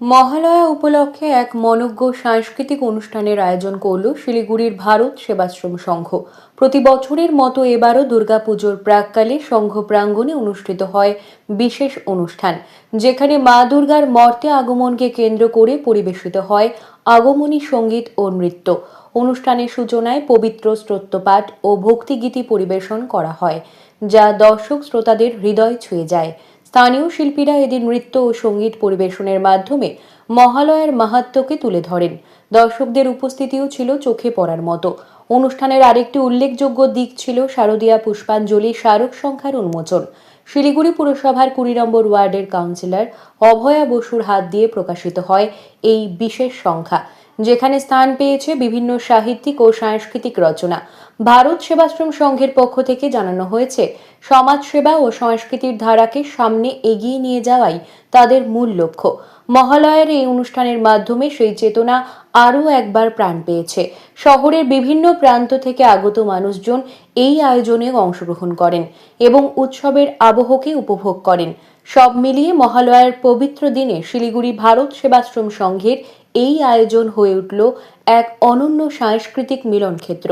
মহালয়া উপলক্ষে এক মনজ্ঞ সাংস্কৃতিক অনুষ্ঠানের আয়োজন করল শিলিগুড়ির ভারত সেবাশ্রম সংঘ। প্রতি বছরের মতো এবারও দুর্গাপুজোর প্রাককালে সংঘ প্রাঙ্গণে অনুষ্ঠিত হয় বিশেষ অনুষ্ঠান, যেখানে মা দুর্গার মর্তে আগমনকে কেন্দ্র করে পরিবেশিত হয় আগমনী সংগীত ও নৃত্য। অনুষ্ঠানের সূচনায় পবিত্র স্তোত্রপাঠ ও ভক্তিগীতি পরিবেশন করা হয়, যা দর্শক শ্রোতাদের হৃদয় ছুঁয়ে যায়। স্থানীয় শিল্পীরা এদিন নৃত্য ও সংগীত পরিবেশনের মাধ্যমে মহালয়ার মাহাত্মকে তুলে ধরেন। দর্শকদের উপস্থিতিও ছিল চোখে পড়ার মতো। অনুষ্ঠানের আরেকটি উল্লেখযোগ্য দিক ছিল শারদীয়া পুষ্পাঞ্জলি স্মারক সংখ্যার উন্মোচন। শিলিগুড়ি পুরসভার কুড়ি নম্বর ওয়ার্ডের কাউন্সিলর অভয়া বসুর হাত দিয়ে প্রকাশিত হয় এই বিশেষ সংখ্যা, যেখানে স্থান পেয়েছে বিভিন্ন সাহিত্যিক ও সাংস্কৃতিক রচনা। ভারত সেবাশ্রম সংঘের পক্ষ থেকে জানানো হয়েছে, সমাজসেবা ও সংস্কৃতির ধারাকে সামনে এগিয়ে নিয়ে যাওয়াই তাদের মূল লক্ষ্য। মহালয়ার এই অনুষ্ঠানের মাধ্যমে সেই চেতনা আরও একবার প্রাণ পেয়েছে। শহরের বিভিন্ন প্রান্ত থেকে আগত মানুষজন এই আয়োজনে অংশগ্রহণ করেন এবং উৎসবের আবহকে উপভোগ করেন। সব মিলিয়ে মহালয়ার পবিত্র দিনে শিলিগুড়ি ভারত সেবাশ্রম সংঘের এই আয়োজন হয়ে উঠল এক অনন্য সাংস্কৃতিক মিলনক্ষেত্র।